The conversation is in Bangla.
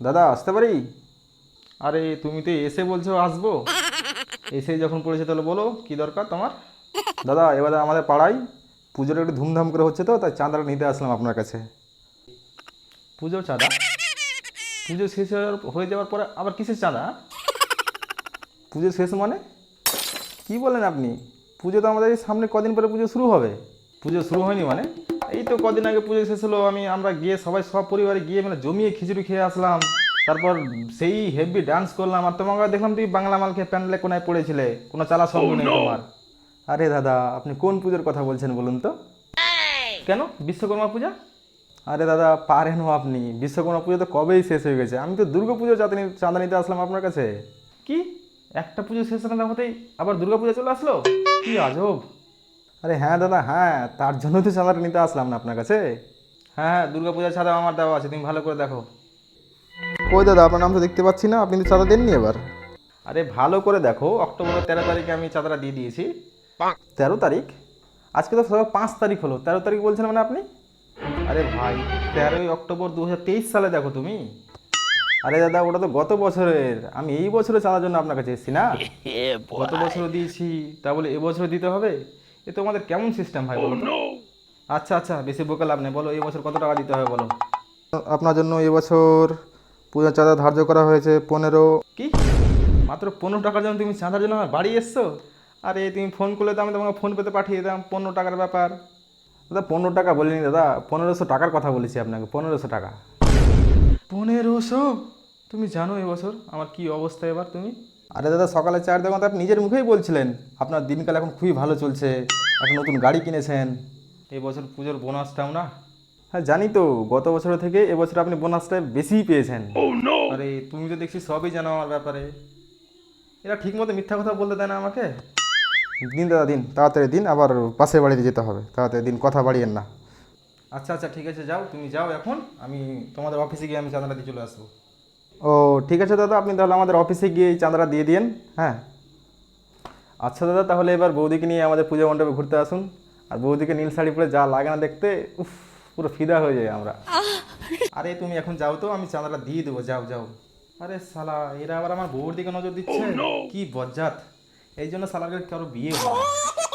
দাদা আসতে পারি? আরে তুমি তো এসে বলছো আসব। এসে যখন পড়েছে তাহলে বলো কি দরকার তোমার? দাদা এবার আমাদের পাড়ায় পুজোটা একটু ধুমধাম করে হচ্ছে তো তাই চাঁদাটা নিতে আসলাম আপনার কাছে। পুজোর চাঁদা? পুজো শেষ হয়ে যাওয়ার পরে আবার কিসের চাঁদা? পুজো শেষ মানে? কি বলেন আপনি? পুজো তো আমাদের এই সামনে কদিন পরে পুজো শুরু হবে? পুজো শুরু হয়নি মানে? এই তো কদিন আগে পুজো শেষ হলো আমি আমরা গিয়ে সবাই সব পরিবারে গিয়ে মানে জমিয়ে খিচুড়ি খেয়ে আসলাম। তারপর সেই হেভি ডান্স করলাম আর তোমাকে দেখলাম তুমি বাংলা মালকে প্যান্ডেলে কোনায় পড়েছিলে কোনো চালা সঙ্গ নেই তোমার। আরে দাদা আপনি কোন পুজোর কথা বলছেন বলুন তো? কেন? বিশ্বকর্মা পূজা? আরে দাদা পারেন আপনি। বিশ্বকর্মা পুজো তো কবেই শেষ হয়ে গেছে। আমি তো দুর্গা পুজো চাঁদা নিতে আসলাম আপনার কাছে। কি? একটা পুজো শেষ না হতেই আবার দুর্গা পুজো চলে আসলো? কি আজব! আরে হ্যাঁ দাদা হ্যাঁ তার জন্য তো চাঁদাটা নিতে আসলাম না আপনার কাছে। হ্যাঁ হ্যাঁ দুর্গা পূজার চাঁদা আমার দেওয়া আছে তুমি ভালো করে দেখো। কই দাদা আপনার নাম তো দেখতে পাচ্ছি না আপনি তো চাঁদা দেননি এবার। আরে ভালো করে দেখো অক্টোবরের তেরো তারিখে আমি চাঁদাটা দিয়ে দিয়েছি। তেরো তারিখ? আজকে তো সবাই পাঁচ তারিখ হলো তেরো তারিখ বলছেন মানে আপনি? আরে ভাই তেরোই অক্টোবর দু হাজার তেইশ সালে দেখো তুমি। আরে দাদা ওটা তো গত বছরের আমি এই বছরে চাঁদার জন্য আপনার কাছে এসেছি না? গত বছরও দিয়েছি তা বলে এবছরও দিতে হবে? এ তো আমাদের কেমন সিস্টেম ভাই বলো আচ্ছা আচ্ছা বেশি বোকা লাভ নেই বলো এই বছর কত টাকা দিতে হবে বলো? আপনার জন্য এবছর পূজার চাঁদা ধার্য করা হয়েছে পনেরো। কি? মাত্র পনেরো টাকার জন্য তুমি চাঁদার জন্য আমার বাড়ি এসছো? আরে তুমি ফোন করলে তো আমি তোমাকে ফোন পেতে পাঠিয়ে দিতাম পনেরো টাকার ব্যাপার। দাদা পনেরো টাকা বলিনি দাদা পনেরোশো টাকার কথা বলেছি আপনাকে পনেরোশো টাকা। পনেরোশো? তুমি জানো এবছর আমার কি অবস্থা এবার তুমি? আরে দাদা সকালে চার দেখুন আপনি নিজের মুখেই বলছিলেন। আপনার দিনকাল এখন খুবই ভালো চলছে। একটা নতুন গাড়ি কিনেছেন। এই বছর পুজোর বোনাসটাও না? হ্যাঁ জানি তো গত বছর থেকে এবছর আপনি বোনাসটা বেশিই পেয়েছেন। আরে তুমি তো দেখছি সবই জানো আমার ব্যাপারে। এরা ঠিক মতো মিথ্যা কথা বলতে দেয় না আমাকে। দিন দাদা দিন তাড়াতাড়ি দিন আবার পাশের বাড়িতে যেতে হবে। তাড়াতাড়ি দিন কথা বাড়িয়েন না। আচ্ছা আচ্ছা ঠিক আছে যাও তুমি যাও এখন। আমি তোমাদের অফিসে গিয়ে আমি চাঁদাটা দিয়ে চলে আসব। ও ঠিক আছে দাদা আপনি তাহলে আমাদের অফিসে গিয়ে এই চাঁদাটা দিয়ে দিন হ্যাঁ? আচ্ছা দাদা তাহলে এবার বৌদিকে নিয়ে আমাদের পূজা মণ্ডপে ঘুরতে আসুন। আর বৌদিকে নীল শাড়ি পরে যা লাগে না দেখতে উফ পুরো ফিদা হয়ে যায় আমরা। আরে তুমি এখন যাও তো আমি চাঁদাটা দিয়ে দেবো যাও যাও। আরে সালা এরা আবার আমার বউর দিকে নজর দিচ্ছে? কি বজ্জাত। এই জন্য শালাকে কারও বিয়ে হয়? না।